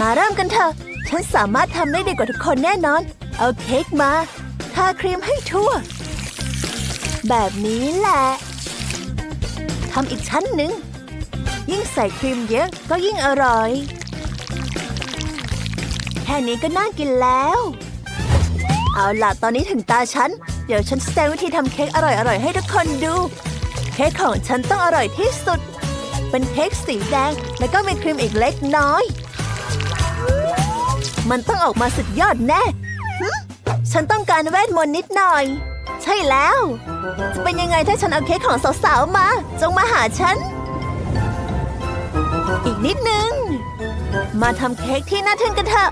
มาเริ่มกันเถอะ ฉันสามารถทำได้ดีกว่าทุกคนแน่นอน เอาเค้กมาทาครีมให้ทั่ว แบบนี้แหละทำอีกชั้นหนึ่ง ยิ่งใส่ครีมเยอะก็ยิ่งอร่อย แค่นี้ก็น่ากินแล้ว เอาล่ะตอนนี้ถึงตาฉัน เดี๋ยวฉันแสดงวิธีทำเค้กอร่อยๆให้ทุกคนดู เค้กของฉันต้องอร่อยที่สุด เป็นเค้กสีแดง แล้วก็มีครีมอีกเล็กน้อย มันต้องออกมาสุดยอดแน่ ฉันต้องการเวทมนต์นิดหน่อย ใช่แล้ว จะเป็นยังไงถ้าฉันเอาเค้กของสาวๆมา จงมาหาฉัน อีกนิดนึง มาทำเค้กที่น่าทึ่งกันเถอะ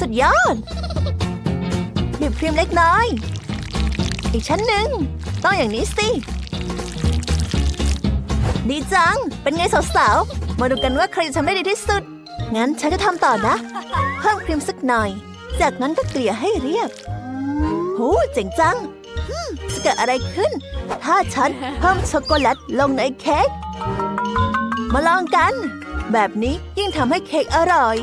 สุดยอดบีบครีมเล็กน้อย อีกชั้นหนึ่ง ต้องอย่างนี้สิ ดีจัง เป็นไงสาวๆ มาดูกันว่าใครจะทำได้ดีที่สุด งั้นฉันจะทำต่อนะ เพิ่มครีมสักหน่อย จากนั้นก็เกลี่ยให้เรียบโหเจ๋งจังจะเกิดอะไรขึ้น ถ้าฉันเพิ่มช็อกโกแลตลงในเค้ก มาลองกัน แบบนี้ยิ่งทำให้เค้กอร่อย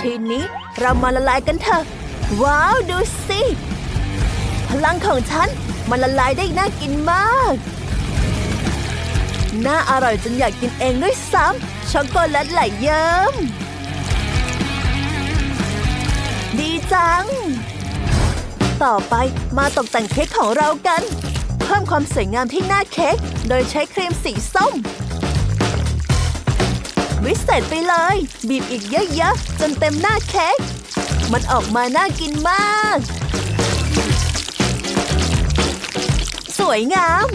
ทีนี้เรามาละลายกันเถอะ ว้าว ดูสิ พลังของฉันมันละลายได้น่ากินมาก น่าอร่อยจนอยากกินเองด้วยซ้ำ ช็อกโกแลตไหลเยิ้ม ดีจัง ต่อไปมาตกแต่งเค้กของเรากัน เพิ่มความสวยงามที่หน้าเค้กโดยใช้ครีมสีส้ม วิเศษไปเลย บีบอีกเยอะๆ จนเต็มหน้าเค้ก มันออกมาน่ากินมาก สวยงาม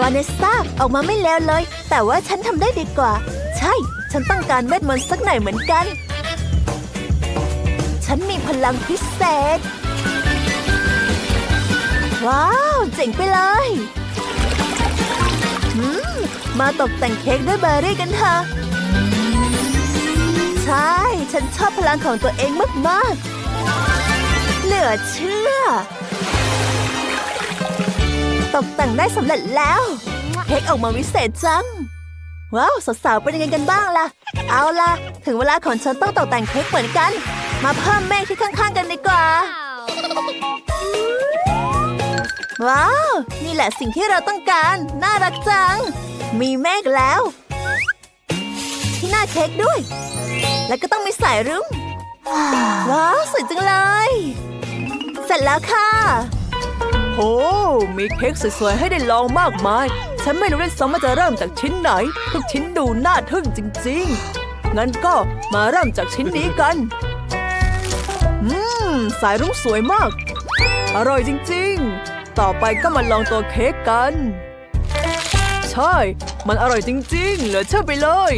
วาเนสซาออกมาไม่แล้วเลย แต่ว่าฉันทำได้ดีกว่า ใช่ ฉันต้องการเวทมนต์สักหน่อยเหมือนกัน ฉันมีพลังพิเศษ ว้าว เจ๋งไปเลยมมาตกแต่งเค้กด้วยเบอร์รี่กันเถอะ ใช่ ฉันชอบพลังของตัวเองมาก ๆ เหลือเชื่อ ตกแต่งได้สำเร็จแล้วเค้กออกมาวิเศษจัง ว้าวสาวๆเป็นยังไงกันบ้างล่ะ เอาล่ะ ถึงเวลาของฉันต้องตกแต่งเค้กเหมือนกัน มาเพิ่มเมฆที่ข้างๆกันดีกว่า ว้าว นี่แหละสิ่งที่เราต้องการ น่ารักจัง มีเมฆแล้ว ที่หน้าเค้กด้วย แล้วก็ต้องมีสายรุ้งว้าวสวยจังเลย เสร็จแล้วค่ะ โห มีเค้กสวยๆ ให้ได้ลองมากมาย ฉันไม่รู้ด้วยซ้ำว่าจะเริ่มจากชิ้นไหน ทุกชิ้นดูน่าทึ่งจริงๆ งั้นก็มาเริ่มจากชิ้นนี้กัน อืม สายรุ้งสวยมาก อร่อยจริงๆ ต่อไปก็มาลองตัวเค้กกัน ใช่ มันอร่อยจริงๆ เหลือเชื่อไปเลย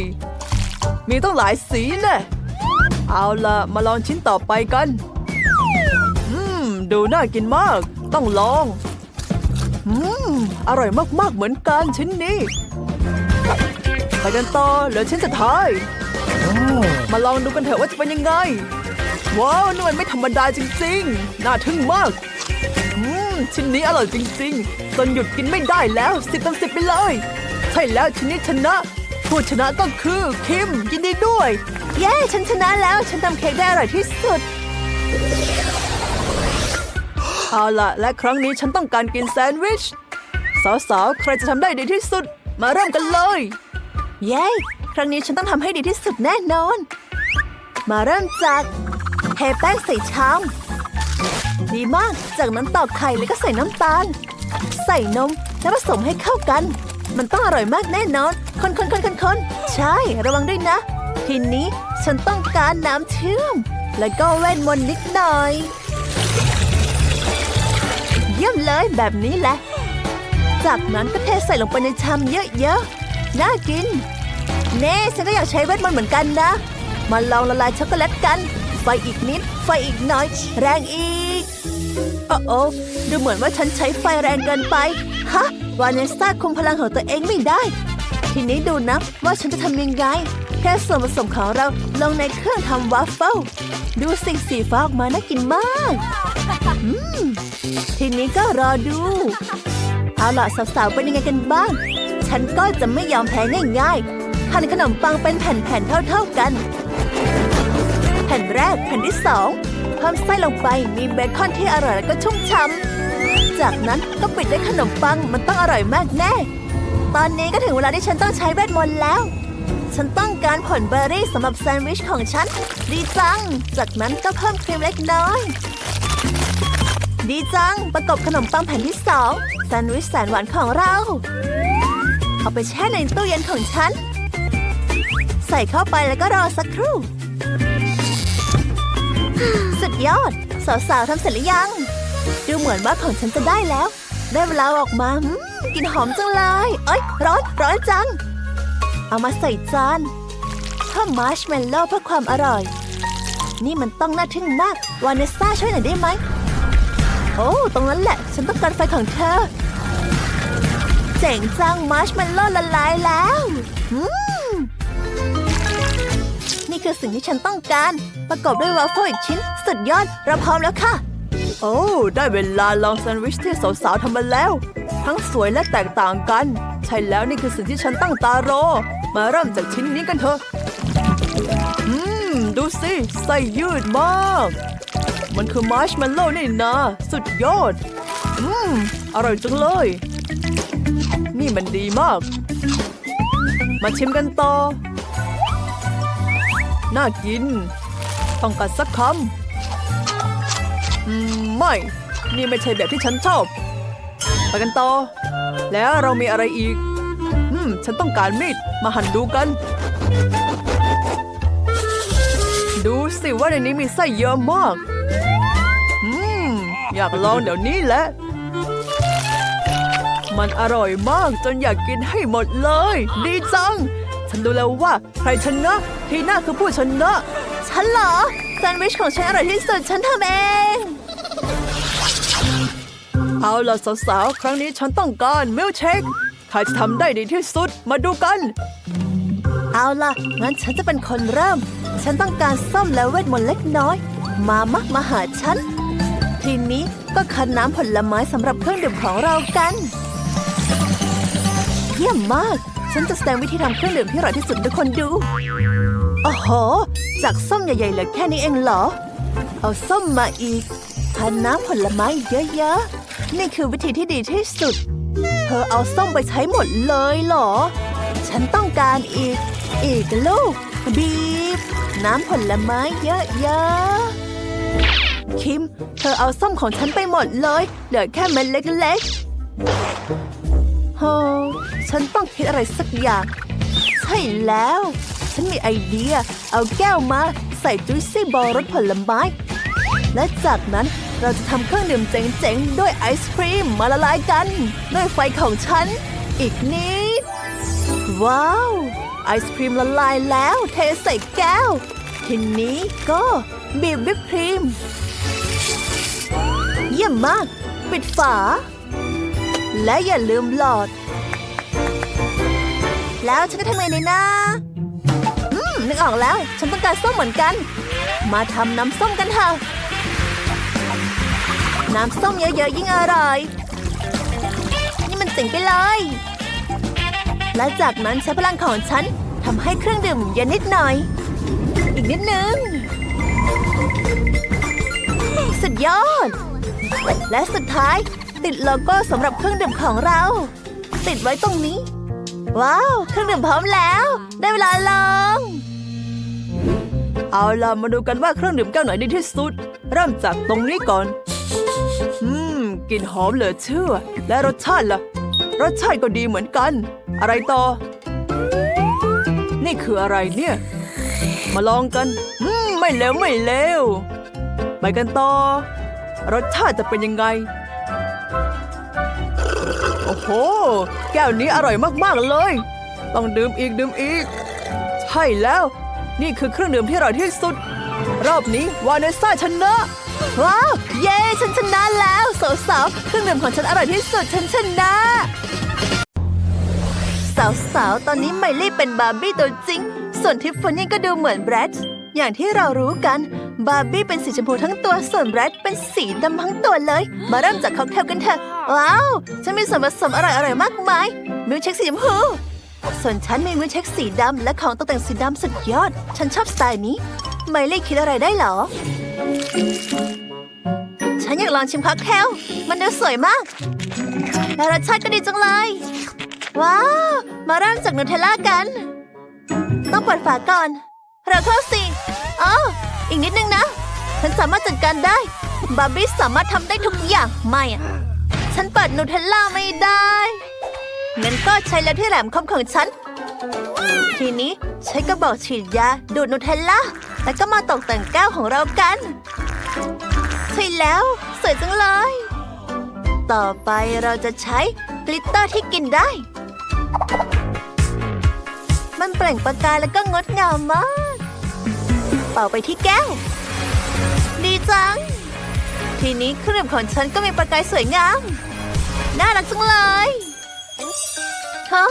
มีต้องหลายสีแน่เอาละมาลองชิ้นต่อไปกัน อืม ดูน่ากินมาก ต้องลอง อืม อร่อยมาก ๆ เหมือนกันชิ้นนี้ ไปกันต่อเหลือชิ้นสุดท้าย มาลองดูกันเถอะว่าจะเป็นยังไง ว้าวนี่มันไม่ธรรมดาจริง ๆ น่าทึ่งมาก อืม ชิ้นนี้อร่อยจริง ๆ จนหยุดกินไม่ได้แล้วสิบเต็มสิบไปเลย ใช่แล้วชิ้นนี้ชนะผู้ชนะก็คือคิมยินดีด้วย เย้ ฉันชนะแล้ว ฉันทำเค้กได้อร่อยที่สุด เอาละและครั้งนี้ฉันต้องการกินแซนด์วิช สาวๆ ใครจะทำได้ดีที่สุด มาเริ่มกันเลย เย้ ครั้งนี้ฉันต้องทำให้ดีที่สุดแน่นอน มาเริ่มจากเทแป้งใส่ชามดีมาก จากนั้นตอกไข่แล้วก็ใส่น้ำตาล ใส่นมแล้วผสมให้เข้ากัน มันต้องอร่อยมากแน่นอน คนคนคนคนคนใช่ ระวังด้วยนะ ทีนี้ฉันต้องการน้ำเชื่อม แล้วก็เวทมนต์นิดหน่อย ยี่ยมเลยแบบนี้แหละ จากนั้นก็เทใส่ลงไปในชามเยอะๆ น่ากิน เน่ฉันก็อยากใช้เวทมนต์เหมือนกันนะ มาลองละลายช็อกโกแลตกัน ไฟอีกนิด ไฟอีกหน่อย แรงอีก โอ้โอ้ดูเหมือนว่าฉันใช้ไฟแรงเกินไป ฮะ วาเนสตาคุมพลังของตัวเองไม่ได้ ทีนี้ดูนะว่าฉันจะทำยังไงแค่ส่วนผสมของเราลงในเครื่องทำวาฟเฟิล ดูสิ่งสีฟ้าออกมาน่ากินมาก อืม ทีนี้ก็รอดู เอาล่ะสาวๆ เป็นยังไงกันบ้าง ฉันก็จะไม่ยอมแพ้ง่ายๆหั่นขนมปังเป็นแผ่นๆ เท่าๆกัน แผ่นแรกแผ่นที่สองเพิ่มไส้ลงไปมีเบคอนที่อร่อยและก็ชุ่มฉ่ำจากนั้นก็ปิดด้วยขนมปังมันต้องอร่อยมากแน่ ตอนนี้ก็ถึงเวลาที่ฉันต้องใช้เวทมนต์แล้วฉันต้องการผลเบอร์รี่สำหรับแซนด์วิชของฉัน ดีจัง จากนั้นก็เพิ่มครีมเล็กน้อย ดีจัง ประกบขนมปังแผ่นที่สองแซนด์วิชแสนหวานของเรา เอาไปแช่ในตู้เย็นของฉัน ใส่เข้าไปแล้วก็รอสักครู่ สุดยอด สาวๆทำเสร็จหรือยัง ดูเหมือนว่าของฉันจะได้แล้ว ได้เวลาออกมาอืมกลินหอมจังเลย เอ้ย ร้อน ร้อนจัง เอามาใส่จานเพิ่มมาร์ชเมลโล่เพื่อความอร่อย นี่มันต้องน่าทึ่งมาก วานเนสซ่าช่วยหน่อยได้ไหม โอ้ ตรงนั้นแหละ ฉันต้องการไฟของเธอ เจ๋งจังมาร์ชเมลโล่ละลายแล้วอืมนี่คือสิ่งที่ฉันต้องการ ประกอบด้วยวาฟเฟิลอีกชิ้น สุดยอด เราพร้อมแล้วค่ะ โอ้ ได้เวลาลองแซนด์วิชที่สาวๆทำมาแล้ว ทั้งสวยและแตกต่างกัน ใช่แล้วนี่คือสิ่งที่ฉันตั้งตารอ มาเริ่มจากชิ้นนี้กันเถอะ อืม ดูสิไส้ยืดมาก มันคือมาร์ชเมลโล่นี่นะสุดยอด อืม อร่อยจังเลย นี่มันดีมาก มาชิมกันต่อ น่ากิน ต้องกัดสักคำอืม ไม่ นี่ไม่ใช่แบบที่ฉันชอบ ไปกันต่อ แล้วเรามีอะไรอีก อืม ฉันต้องการมีด มาหั่นดูกันดูสิว่าในนี้มีไส้เยอะมาก อยากลองเดี๋ยวนี้แหละ มันอร่อยมากจนอยากกินให้หมดเลย ดีจัง ฉันดูแล้วว่าใครชนะ ทีน่าคือผู้ชนะ ฉันเหรอแซนด์วิชของฉันอร่อยที่สุดฉันทำเอง เอาล่ะสาวๆ ครั้งนี้ฉันต้องการมิลเชคใครจะทำได้ดีที่สุดมาดูกัน เอาล่ะ งั้นฉันจะเป็นคนเริ่ม ฉันต้องการส้มและเวทมนต์เล็กน้อย มามะมาหาฉัน ทีนี้ก็คั้นน้ำผลไม้สำหรับเครื่องดื่มของเรากัน เยี่ยมมาก ฉันจะแสดงวิธีทำเครื่องดื่มที่อร่อยที่สุดให้ทุกคนดูโอ้โห จากส้มใหญ่ๆเหลือแค่นี้เองเหรอ เอาส้มมาอีกคั้นน้ำผลไม้เยอะๆ นี่คือวิธีที่ดีที่สุด เธอเอาส้มไปใช้หมดเลยเหรอ ฉันต้องการอีก อีกลูก บีบ น้ำผลไม้เยอะๆ คิม เธอเอาส้มของฉันไปหมดเลย เหลือแค่เม็ดเล็กๆโฮฉันต้องคิดอะไรสักอย่าง ใช่แล้ว ฉันมีไอเดีย เอาแก้วมา ใส่จุยซี่บอลรสผลไม้ และจากนั้นเราจะทำเครื่องดื่มเจ๋งๆ ด้วยไอศครีมมาละลายกัน ด้วยไฟของฉัน อีกนิด ว้าว ไอศครีมละลายแล้ว เทใส่แก้ว ทีนี้ก็บีบวิปครีม เยี่ยมมาก ปิดฝา และอย่าลืมหลอด แล้วฉันจะทำไงดีนะอืม นึกออกแล้ว ฉันต้องการส้มเหมือนกัน มาทำน้ำส้มกันเถอะ น้ำส้มเยอะๆยิ่งอร่อย นี่มันเจ๋งไปเลย และจากนั้นใช้พลังของฉันทำให้เครื่องดื่มเย็นนิดหน่อย อีกนิดนึง สุดยอด และสุดท้ายติดโลโก้สำหรับเครื่องดื่มของเรา ติดไว้ตรงนี้ ว้าว เครื่องดื่มพร้อมแล้ว ได้เวลาลองเอาล่ะมาดูกันว่าเครื่องดื่มแก้วไหนดีที่สุด เริ่มจากตรงนี้ก่อน อืมกลิ่นหอมเหลือเชื่อ และรสชาติล่ะ รสชาติก็ดีเหมือนกัน อะไรต่อ นี่คืออะไรเนี่ย มาลองกัน อืม ไม่เลวไม่เลว ไปกันต่อ รสชาติจะเป็นยังไง โอ้โห แก้วนี้อร่อยมากๆเลย ต้องดื่มอีกดื่มอีก ใช่แล้ว นี่คือเครื่องดื่มที่อร่อยที่สุด รอบนี้วาเนสซ่าชนะว้าวเย้ฉันชนะแล้วสาวๆเครื่องดื่มของฉันอร่อยที่สุดฉันชนะสาวๆ ตอนนี้ไมลี่เป็นบาร์บี้ตัวจริง ส่วนทิฟฟานี่ก็ดูเหมือนแบรดอย่างที่เรารู้กัน บาร์บี้เป็นสีชมพูทั้งตัวส่วนแรดเป็นสีดำทั้งตัวเลย มาเริ่มจากค็อกเทลกันเถอะ ว้าว ฉันมีส่วนผสมอร่อยๆมากมาย มิลเชคสีชมพู ส่วนฉันมีมือเช็คสีดำและของตกแต่งสีดำสุดยอด ฉันชอบสไตล์นี้ไมลี่คิดอะไรได้หรอ ฉันอยากลองชิมค็อกเทล มันดูสวยมากและรสชาติก็ดีจังเลย ว้าว มาเริ่มจากนูเทลล่ากัน ต้องเปิดฝาก่อน เราเข้าสิอ๋อ อีกนิดนึงนะ ฉันสามารถจัดการได้ บาร์บี้สามารถทำได้ทุกอย่างไม่อะฉันเปิดนูเทลล่าไม่ได้งั้นก็ใช้แล้วที่แหลมคมของฉัน ทีนี้ใช้กระบอกฉีดยาดูดนูเทลล่าแล้วก็มาตกแต่งแก้วของเรากัน ใช่แล้ว สวยจังเลย ต่อไปเราจะใช้กลิตเตอร์ที่กินได้ มันเปล่งประกายแล้วก็งดงามมาก เป่าไปที่แก้ว ดีจัง ทีนี้เครื่องดื่มของฉันก็มีประกายสวยงาม น่ารักจังเลยฮะ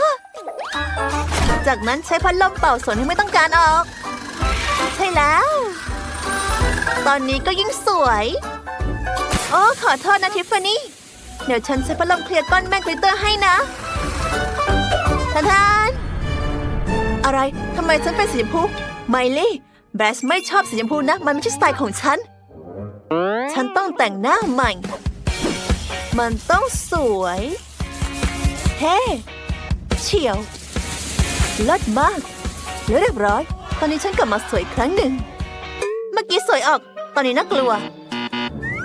จากนั้นใช้พัดลมเป่าส่วนที่ไม่ต้องการออก ใช่แล้ว ตอนนี้ก็ยิ่งสวยโอ้ขอโทษนะทิฟฟานี่เดี๋ยวฉันใช้พัดลมเคลียร์ก้อนแม่กลิเตอร์ให้นะทานทานอะไรทำไมฉันเป็นสีชมพูไมลี่ แบสไม่ชอบสีชมพูนะ มันไม่ใช่สไตล์ของฉัน ฉันต้องแต่งหน้าใหม่ มันต้องสวย เฮ้ เฉียวเลิศมากแล้วเรียบร้อย ตอนนี้ฉันกลับมาสวยครั้งหนึ่ง เมื่อกี้สวยออก ตอนนี้น่ากลัว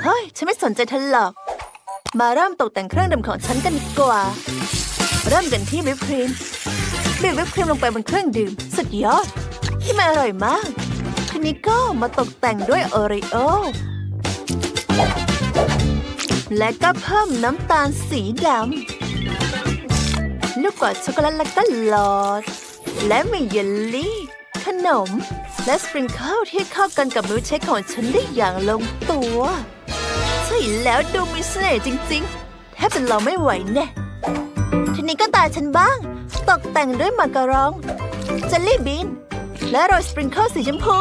เฮ้ย ฉันไม่สนใจเธอหรอก มาเริ่มตกแต่งเครื่องดื่มของฉันกันดีกว่า เริ่มกันที่วิปครีมบีบวิปครีมลงไปบนเครื่องดื่ม สุดยอด ที่มันอร่อยมาก ทีนี้ก็มาตกแต่งด้วยโอริโอ และก็เพิ่มน้ำตาลสีดำลูกกวาดช็อกโกแลตและก็หลอด และมีเยลลี่ ขนม และสปริงเกิลที่เข้ากันกับมิลเชคของฉันได้อย่างลงตัว ใช่แล้วดูมีเสน่ห์จริงๆ แทบจะรอไม่ไหวแน่ทีนี้ก็ตาฉันบ้าง ตกแต่งด้วยมาการองเจลลี่บีน และโรยสปริงเกิลสีชมพู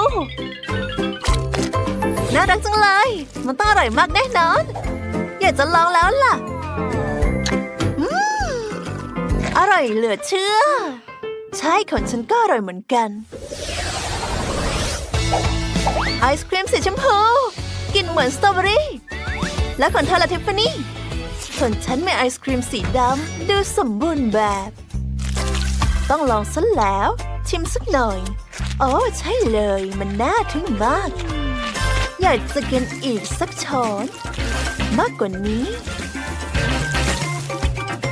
น่ารักจังเลย มันต้องอร่อยมากแน่นอน อยากจะลองแล้วล่ะอืมอร่อยเหลือเชื่อ ใช่ของฉันก็อร่อยเหมือนกัน ไอศครีมสีชมพู กินเหมือนสตรอเบอรี่ และของเธอละทิฟฟานี่ส่วนฉันมีไอศครีมสีดำดูสมบูรณ์แบบ ต้องลองซะแล้ว ชิมสักหน่อย โอ้ใช่เลยมันน่าทึ่งมาก อยากจะกินอีกสักช้อน มากกว่านี้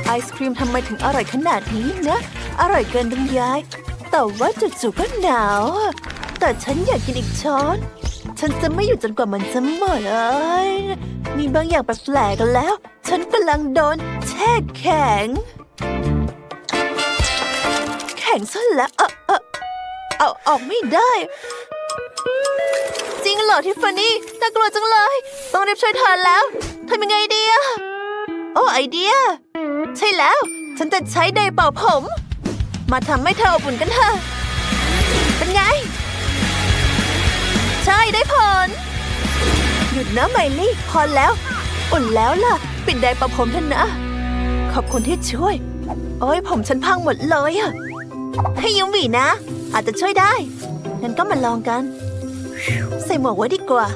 ไอศครีมทำไมถึงอร่อยขนาดนี้นะ อร่อยเกินบรรยาย แต่ว่าจู่ๆก็หนาว แต่ฉันอยากกินอีกช้อน ฉันจะไม่อยู่จนกว่ามันจะหมดเลยมีบางอย่างแปลกๆกันแล้ว ฉันกำลังโดนแช่แข็ง แข็งซะแล้วเออ เอาออกไม่ได้ จริงเหรอทิฟฟานี่น่ากลัวจังเลย ต้องรีบช่วยเธอแล้วทำยังไงดีอะโอ้ไอเดีย ใช่แล้ว ฉันจะใช้ไดเป่าผม มาทำให้เธออบอุ่นกันเถอะ เป็นไง ใช่ได้ผล หยุดนะไมลี่ พอแล้ว อุ่นแล้วล่ะ ปิดไดเป่าผมเถอะนะ ขอบคุณที่ช่วย โอ้ยผมฉันพังหมดเลยอะให้ยืมหวีนะ อาจจะช่วยได้งั้นก็มาลองกัน ใส่หมวกไว้ดีกว่า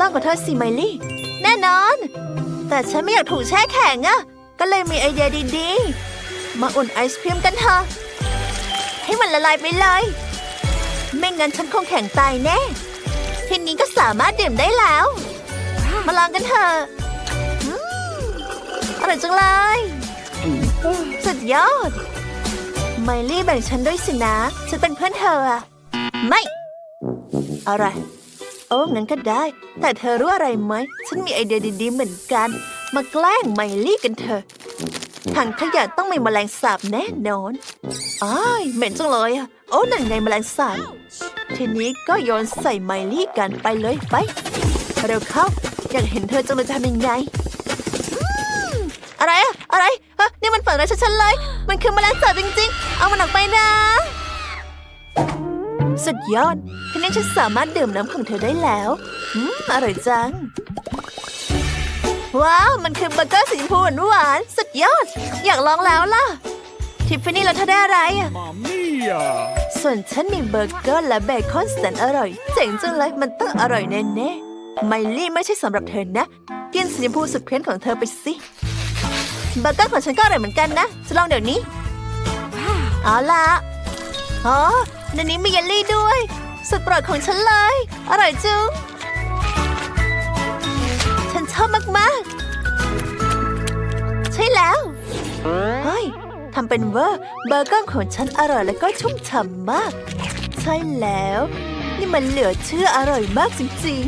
ลองกับเธอสิไมลี่ แน่นอน แต่ฉันไม่อยากถูกแช่แข็งอะก็เลยมีไอเดียดีๆ มาอุ่นไอศครีมกันเถอะให้มันละลายไปเลย ไม่งั้นฉันคงแข็งตายแน่ทีนี้ก็สามารถดื่มได้แล้ว มาลองกันเถอะอืมอร่อยจังเลย สุดยอด ไมลี่แบ่งฉันด้วยสินะ ฉันเป็นเพื่อนเธออะไม่ อะไร โอ้งั้นก็ได้ แต่เธอรู้อะไรไหม ฉันมีไอเดียดีๆเหมือนกัน มาแกล้งไมลี่กันเถอะถังขยะต้องมีแมลงสาบแน่นอนอ้ายเหม็นจังเลยอะโอ้นั่นไงแมลงสาบ ทีนี้ก็โยนใส่ไมลี่กันไปเลยไป เร็วเข้า อยากเห็นเธอจังเลยจะทำยังไงอืมอะไรอะอะไรเฮ้ยนี่มันฝันร้ายชัดๆเลย มันคือแมลงสาบจริงๆ เอามันออกไปนะ สุดยอดทีนี้ฉันสามารถดื่มน้ำของเธอได้แล้วอืมอร่อยจัง ว้าว มันคือเบอร์เกอร์สีชมพูหวานๆสุดยอด อยากลองแล้วล่ะ ทิฟฟานี่แล้วเธอได้อะไรอะส่วนฉันมีเบอร์เกอร์และเบคอนแสนอร่อย เจ๋งจังเลยมันต้องอร่อยแน่ๆไมลี่ไม่ใช่สำหรับเธอนะ กินสีชมพูสุดเพี้ยนของเธอไปสิเบอร์เกอร์ของฉันก็อร่อยเหมือนกันนะจะลองเดี๋ยวนี้ เอาละอ๋อในนี้มีเยลลี่ด้วย สุดโปรดของฉันเลย อร่อยจุงฉันชอบมาก ๆ ใช่แล้ว เฮ้ยทำเป็นว่าเบอร์เกอร์ของฉันอร่อยและก็ชุ่มฉ่ำมาก ใช่แล้ว นี่มันเหลือเชื่ออร่อยมากจริง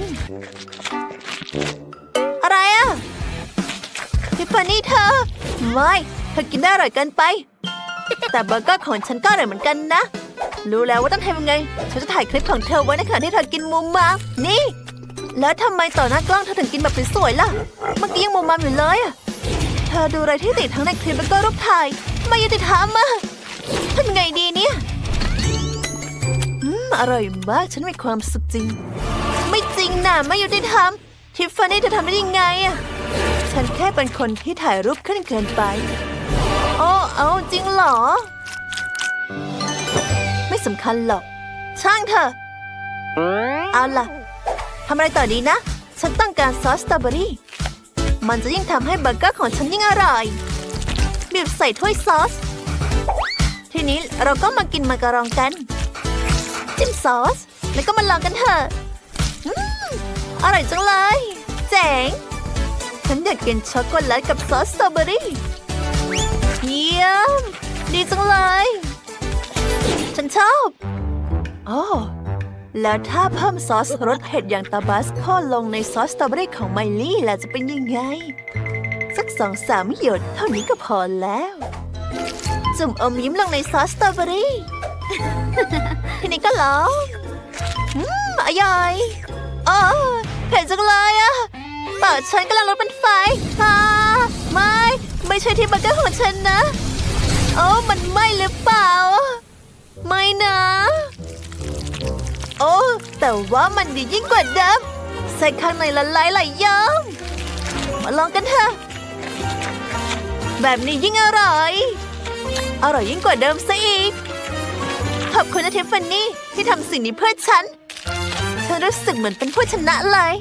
ๆ อะไรอะทิฟฟานี่เธอ ไม่ เธอกินได้อร่อยเกินไป แต่เบอร์เกอร์ของฉันก็อร่อยเหมือนกันนะ รู้แล้วว่าต้องทำยังไง ฉันจะถ่ายคลิปของเธอไว้ในขณะที่เธอกินมุมมามนี่ แล้วทำไมต่อหน้ากล้องเธอถึงกินแบบสวยๆล่ะ เมื่อกี้ยังมุมมามอยู่เลยอะเธอดูอะไรที่ติดทั้งในคลิปแล้วก็รูปถ่าย ไม่ยุติธรรมอะทำไงดีเนี่ย อืม อร่อยมาก ฉันมีความสุขจริง ไม่จริงนะไม่ยุติธรรมทิฟฟานี่เธอทำได้ยังไงอะฉันแค่เป็นคนที่ถ่ายรูปขึ้นเกินไป โอ้เอาจริงเหรอ ไม่สำคัญหรอก ช่างเถอะ เอาล่ะทำอะไรต่อดีนะ ฉันต้องการซอสสตรอเบอรี่ มันจะยิ่งทำให้เบอร์เกอร์ของฉันยิ่งอร่อยบีบใส่ถ้วยซอส ทีนี้เราก็มากินมาการองกัน จิ้มซอส แล้วก็มาลองกันเถอะออร่อยจังเลย เจ๋งฉันอยากกินช็อกโกแลตกับซอสสตรอเบอรี่ ยี่ยม ดีจังเลย ฉันชอบโอ้แล้วถ้าเพิ่มซอสรสเผ็ดอย่างตาบาสโคลงในซอสสตรอเบอรี่ของไมลี่ล่ะจะเป็นยังไง สักสองสามหยดเท่านี้ก็พอแล้ว จุ่มอมยิ้มลงในซอสสตรอเบอรี่ทีนี้ก็ลองอืมอร่อยอ๋อเผ็ดจังเลยอะปากฉันกำลังลุกเป็นไฟอ่าไม่ ไม่ใช่ที่เบอร์เกอร์ของฉันนะ โอ้มันไหม้หรือเปล่า ไม่นะ โอ้แต่ว่ามันดียิ่งกว่าเดิมใส่ข้างในละลายหลายย้อมมาลองกันเถอะ แบบนี้ยิ่งอร่อย อร่อยยิ่งกว่าเดิมซะอีก ขอบคุณนะทิฟฟานี่ที่ทำสิ่งนี้เพื่อฉัน ฉันรู้สึกเหมือนเป็นผู้ชนะเลย